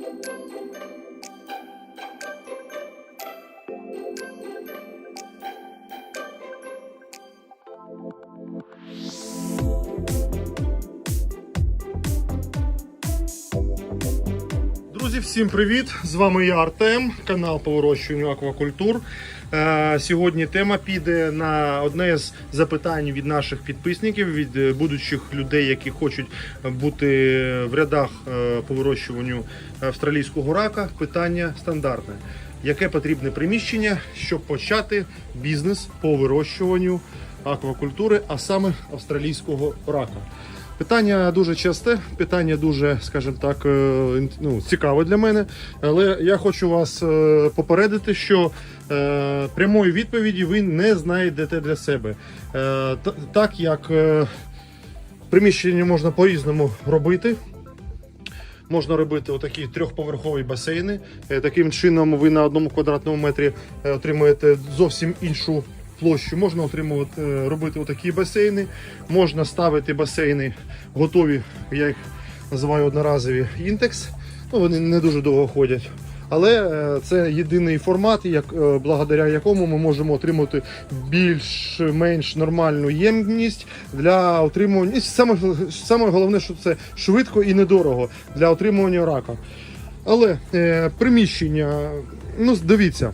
Друзі, всім привіт! З вами я Артем, канал по вирощуванню аквакультур. Е, Сьогодні тема піде на одне з запитань від наших підписників, від е, будучих людей, які хочуть бути в рядах е, по вирощуванню австралійського рака. Питання стандартне: яке потрібне приміщення, щоб почати бізнес по вирощуванню аквакультури, а саме австралійського рака? Питання дуже часте, питання дуже, скажімо так, е, ну, цікаве для мене. Але я хочу вас е, попередити, що е, прямої відповіді ви не знайдете для себе. Так як приміщення можна по-різному робити. Можна робити отакі трьохповерхові басейни. Таким чином ви на одному квадратному метрі отримуєте зовсім іншу площу. Можна отримувати, е, робити отакі басейни. Можна ставити басейни готові, я їх називаю одноразові інтекс. Ну, вони не дуже довго ходять. Але е, це єдиний формат, як, е, благодаря якому ми можемо отримати більш-менш нормальну ємність для отримування. І саме, саме головне, що це швидко і недорого для отримування рака. Але е, приміщення, ну дивіться.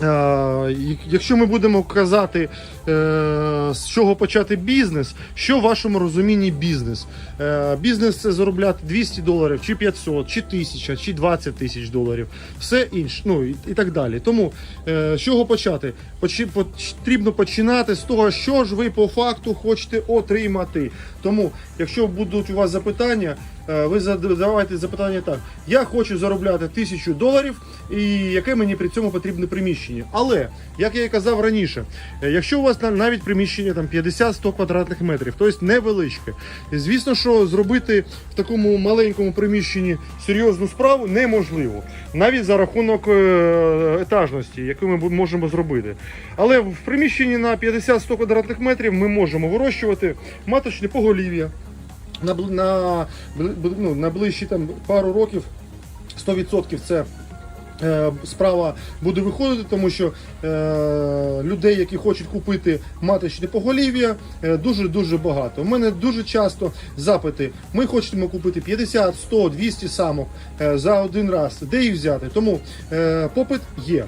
Як- Якщо ми будемо казати, е, з чого почати бізнес, що в вашому розумінні бізнес? Е, Бізнес це заробляти 200 доларів, чи 500, чи 1000, чи 20 тисяч доларів, все інше, ну і, так далі. Тому е, з чого почати? Потрібно починати з того, що ж ви по факту хочете отримати. Тому, якщо будуть у вас запитання, ви задавайте запитання так: я хочу заробляти тисячу доларів, і яке мені при цьому потрібне приміщення. Але як я і казав раніше, е, якщо у вас навіть приміщення там 50-100 квадратних метрів, тобто невеличке, звісно, що зробити в такому маленькому приміщенні серйозну справу неможливо, навіть за рахунок е, етажності, яку ми можемо зробити. Але в приміщенні на 50-100 квадратних метрів ми можемо вирощувати маточне поголів'я. На, на, ну, на ближчі там, пару років 100% це е, справа буде виходити, тому що е, людей, які хочуть купити маточне поголів'я, е, дуже дуже багато. У мене дуже часто запити. Ми хочемо купити 50, 100, 200 самок е, за один раз. Де їх взяти? Тому е, попит є.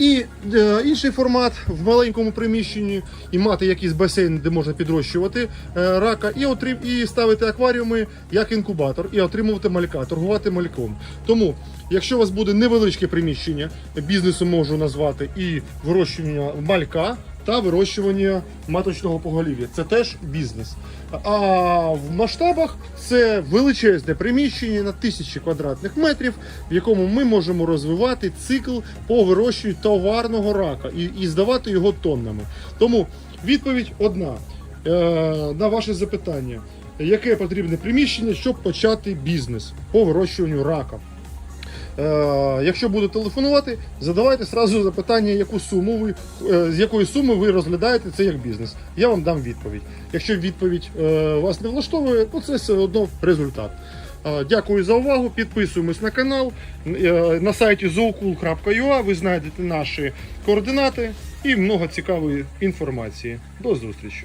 І е, інший формат в маленькому приміщенні і мати якийсь басейн, де можна підрощувати е, рака, і отрим, і ставити акваріуми як інкубатор, і отримувати малька, торгувати мальком. Тому, якщо у вас буде невеличке приміщення, бізнесу можу назвати і вирощування малька. Та вирощування маточного поголів'я це теж бізнес. А в масштабах це величезне приміщення на тисячі квадратних метрів, в якому ми можемо розвивати цикл по вирощуванню товарного рака і, і здавати його тоннами. Тому відповідь одна е, на ваше запитання: яке потрібне приміщення, щоб почати бізнес по вирощуванню рака? Е, якщо буду телефонувати, задавайте сразу запитання, яку суму ви е, з якої суми ви розглядаєте це як бізнес. Я вам дам відповідь. Якщо відповідь е, вас не влаштовує, то це все одно результат. Дякую за увагу. Підписуємось на канал. На сайті zookul.ua ви знайдете наші координати і много цікавої інформації. До зустрічі!